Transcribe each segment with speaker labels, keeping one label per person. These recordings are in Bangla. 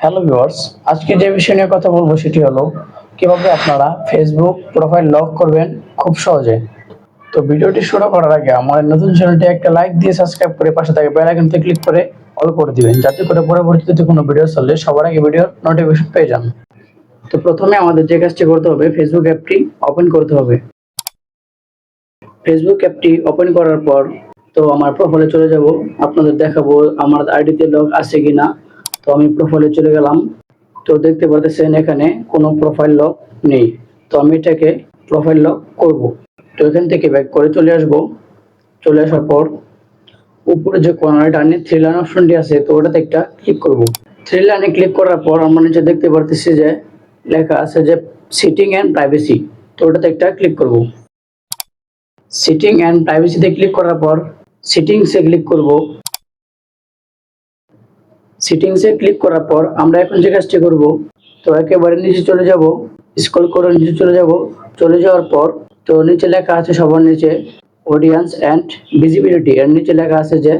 Speaker 1: হ্যালো ভিউয়ার্স আজকে যে বিষয় নিয়ে কথা বলব সেটি হলো, কীভাবে আপনারা ফেসবুক প্রোফাইল লক করবেন খুব সহজে। তো ভিডিওটি শুরু করার আগে আমার নতুন চ্যানেলটি একটা লাইক দিয়ে সাবস্ক্রাইব করে পাশে থাকে বেল আইকনতে ক্লিক করে অল করে দিবেন, যাতে করে পরবর্তীতে কোনো ভিডিও চললে সবার আগে ভিডিওর নোটিফিকেশন পেয়ে যান। তো প্রথমে আমাদের যে কাজটি করতে হবে ফেসবুক অ্যাপটি ওপেন করতে হবে। ফেসবুক অ্যাপটি ওপেন করার পর, তো আমার প্রোফাইলে চলে যাব, আপনাদের দেখাবো আমার আইডিতে লগ আছে কিনা। তো আমি প্রোফাইলে চলে গেলাম। তো দেখতে পাচ্ছেন এখানে কোনো প্রোফাইল লক নেই। তো আমি এটাকে প্রোফাইল লক করব। তো এখান থেকে ব্যাক করে চলে আসব। চলে আসার পর উপরে যে কর্নার ডানে থ্রি লাইন অপশনটি আছে, তো ওটাতে একটা ক্লিক করব। থ্রি লাইনে ক্লিক করার পর আমরা নিচে দেখতে পারতেছি যে লেখা আছে যে সিটিং অ্যান্ড প্রাইভেসি তো ওটাতে একটা ক্লিক করব। সিটিং অ্যান্ড প্রাইভেসিতে ক্লিক করার পর সিটিংসে ক্লিক করব। সিটিংসে ক্লিক করার পর আমরা এখন যে কাজটি করব, তো একেবারে নিচে চলে যাব স্ক্রল করে নিচে চলে যাব। চলে যাওয়ার পর, তো নিচে লেখা আছে সবার নিচে অডিয়েন্স অ্যান্ড ভিজিবিলিটি এর নিচে লেখা আছে যে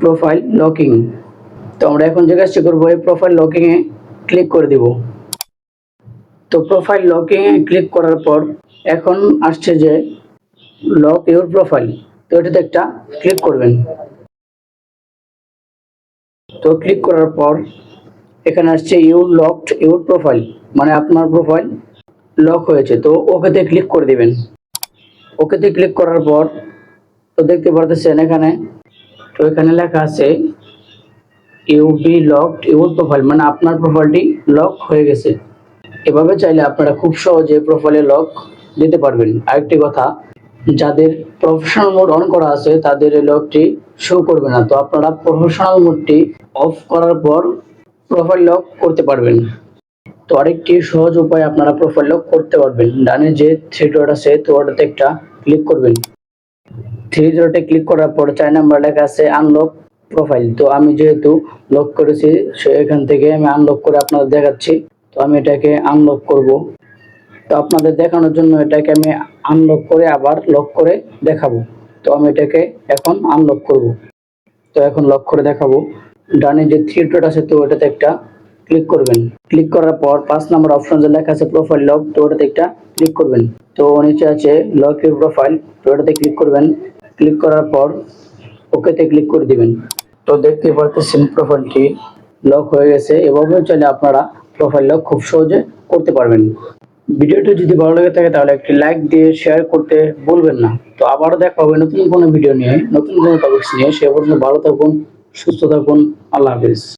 Speaker 1: প্রোফাইল লকিং তো আমরা এখন যে কাজটি করব, এই প্রোফাইল লকিংয়ে ক্লিক করে দিব। তো প্রোফাইল লকিংয়ে ক্লিক করার পর এখন আসছে যে লক ইউর প্রোফাইল তো এটাতে একটা ক্লিক করবেন। তো ক্লিক করার পর এখানে আসছে ইউর লকড ইউর প্রোফাইল মানে আপনার প্রোফাইল লক হয়েছে। তো ওকেতে ক্লিক করে দিবেন। ওকেতে ক্লিক করার পর তো দেখতে পারতেছেন এখানে, তো এখানে লেখা আছে you be locked your profile মানে আপনার প্রোফাইলটি লক হয়ে গেছে। এভাবে চাইলে আপনারা খুব সহজে প্রোফাইলে লক দিতে পারবেন। আরেকটি কথা যাদের প্রফেশনাল মোড অন করা আছে, তাদের এই লকটি শো করবে না। তো আপনারা প্রফেশনাল মোডটি অফ করার পর প্রোফাইল লক করতে পারবেন। তো আরেকটি সহজ উপায় আপনারা প্রোফাইল লক করতে পারবেন। ডানে যে থ্রি ডট আছে, তো ওটাতে একটা ক্লিক করবেন। থ্রি ডটে ক্লিক করার পর চার নাম্বার লেখা আছে আনলক প্রোফাইল তো আমি যেহেতু লক করেছি, সে এখান থেকে আমি আনলক করে আপনাদের দেখাচ্ছি। তো আমি এটাকে আনলক করব। তো আপনাদের দেখানোর জন্য এটাকে আমি আনলক করে আবার লক করে দেখাবো। তো আমি এটাকে এখন আনলক করব। তো এখন লক করে দেখাবো। ডানে যে থ্রি ডট আছে, তো ওটাতে একটা ক্লিক করবেন। ক্লিক করার পর পাঁচ নাম্বার অপশন যে লেখা আছে প্রোফাইল লক তো ওটাতে একটা ক্লিক করবেন। তো নিচে আছে লক ইউর প্রোফাইল তো ওটাতে ক্লিক করবেন। ক্লিক করার পর ওকেতে ক্লিক করে দিবেন। তো দেখতে পারতেছেন প্রোফাইলটি লক হয়ে গেছে। এভাবে চাইলে আপনারা প্রোফাইল লক খুব সহজে করতে পারবেন। ভিডিওটি যদি ভালো লেগে থাকে তাহলে একটি লাইক দিয়ে শেয়ার করতে বলবেন না। তো আবারও দেখা হবে নতুন কোনো ভিডিও নিয়ে, নতুন কোনো টপিক্স নিয়ে। সে পর্যন্ত ভালো থাকুন, সুস্থ থাকুন। আল্লাহ হাফিজ।